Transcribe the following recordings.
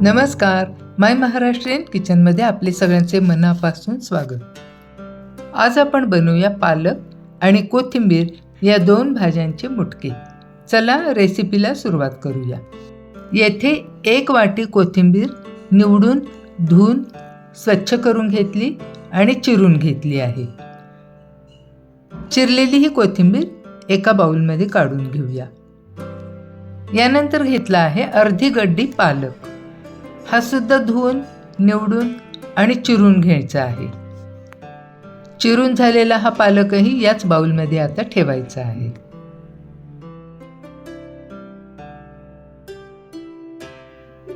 नमस्कार. माय महाराष्ट्रीयन किचनमध्ये आपले सगळ्यांचे मनापासून स्वागत. आज आपण बनवूया पालक आणि कोथिंबीर या दोन भाज्यांचे मुटके. चला रेसिपीला सुरुवात करूया. येथे एक वाटी कोथिंबीर निवडून धुवून स्वच्छ करून घेतली आणि चिरून घेतली आहे. चिरलेली ही कोथिंबीर एका बाउलमध्ये काढून घेऊया. यानंतर घेतला आहे अर्धी गड्डी पालक. हा सुद्धा धुवून निवडून आणि चिरून घ्यायचा आहे. चिरून झालेला हा पालकही याच बाउलमध्ये आता ठेवायचा आहे.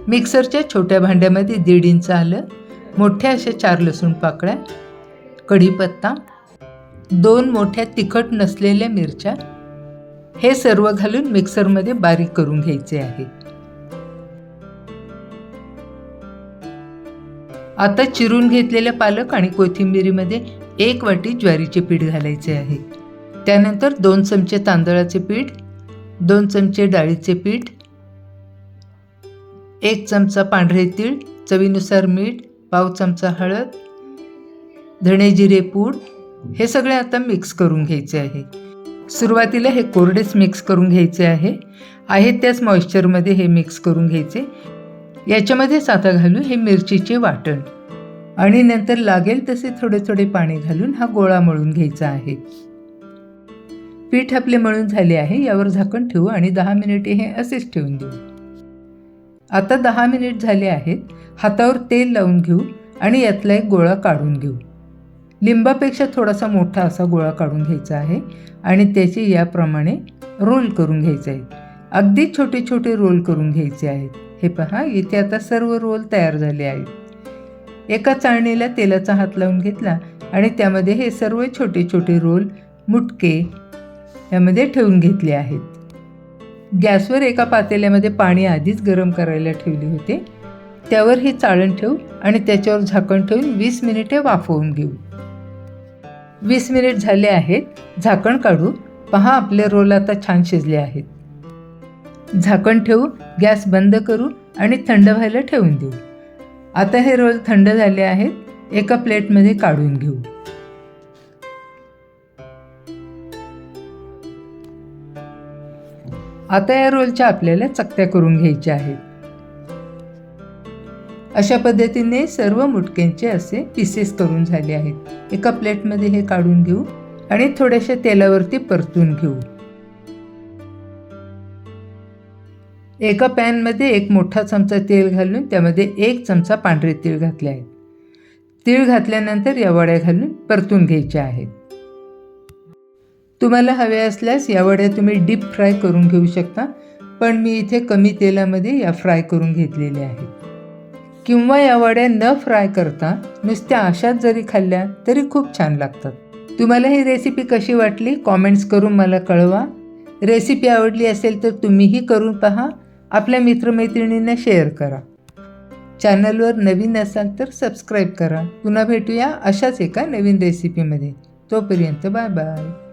मिक्सरच्या छोट्या भांड्यामध्ये दीड इंच आलं मोठ्या अशा चार लसूण पाकळ्या कढीपत्ता दोन मोठ्या तिखट नसलेल्या मिरच्या हे सर्व घालून मिक्सरमध्ये बारीक करून घ्यायचे आहे. आता चिरून घेतलेल्या पालक आणि कोथिंबिरीमध्ये एक वाटी ज्वारीचे पीठ घालायचे आहे. त्यानंतर दोन चमचे तांदळाचे पीठ दोन चमचे डाळीचे पीठ एक चमचा पांढरे तीळ चवीनुसार मीठ पाव चमचा हळद धणे जिरे पूड हे सगळे आता मिक्स करून घ्यायचे आहे. सुरुवातीला हे कोरडेच मिक्स करून घ्यायचे आहे. आहे त्याच मॉइश्चरमध्ये हे मिक्स करून घ्यायचे. याच्यामध्येच आता घालू हे मिरचीचे वाटण. आणि नंतर लागेल तसे थोडे थोडे पाणी घालून हा गोळा मळून घ्यायचा आहे. पीठ आपले मळून झाले आहे यावर झाकण ठेवू आणि दहा मिनिटे हे असेच ठेवून देऊ. आता दहा मिनिट झाले आहेत हातावर तेल लावून घेऊ आणि यातला एक गोळा काढून घेऊ. लिंबापेक्षा थोडासा मोठा असा गोळा काढून घ्यायचा आहे आणि त्याचे याप्रमाणे रोल करून घ्यायचे आहे अगदी छोटे छोटे रोल करून घ्यायचे आहेत. हे पहा इथे आता सर्व रोल तयार झाले आहेत. एका चाळणीला तेलाचा हात लावून घेतला आणि त्यामध्ये हे सर्व छोटे छोटे रोल मुटके यामध्ये ठेवून घेतले आहेत. गॅसवर एका पातेल्यामध्ये पाणी आधीच गरम करायला ठेवले होते. त्यावर हे चाळण ठेवू आणि त्याच्यावर झाकण ठेवून वीस मिनिटे वाफवून घेऊ. वीस मिनिट झाले आहेत. झाकण काढू. पहा आपले रोल आता छान शिजले आहेत. झाकण ठेवू गॅस बंद करू आणि थंड व्हायला ठेवून देऊ. आता हे रोल थंड झाले आहेत एका प्लेटमध्ये काढून घेऊ. आता या रोलच्या आपल्याला चकत्या करून घ्यायच्या आहेत. अशा पद्धतीने सर्व मुटक्यांचे असे पीसेस करून झाले आहेत. एका प्लेटमध्ये हे काढून घेऊ आणि थोड्याशा तेलावरती परतून घेऊ. एका पॅनमध्ये एक मोठा चमचा तेल घालून त्यामध्ये एक चमचा पांढरे तीळ घातले आहेत. तीळ घातल्यानंतर या वड्या घालून परतून घ्यायच्या आहेत. तुम्हाला हवे असल्यास या वड्या तुम्ही डीप फ्राय करून घेऊ शकता पण मी इथे कमी तेलामध्ये या फ्राय करून घेतलेल्या आहेत. किंवा या वड्या न फ्राय करता नुसत्या अशाच जरी खाल्ल्या तरी खूप छान लागतात. तुम्हाला ही रेसिपी कशी वाटली? कॉमेंट्स करून मला कळवा. रेसिपी आवडली असेल तर तुम्हीही करून पहा. आपल्या मित्रमैत्रिणींना शेअर करा. चॅनलवर नवीन असाल तर सबस्क्राईब करा. पुन्हा भेटूया अशाच एका नवीन रेसिपीमध्ये तोपर्यंत बाय बाय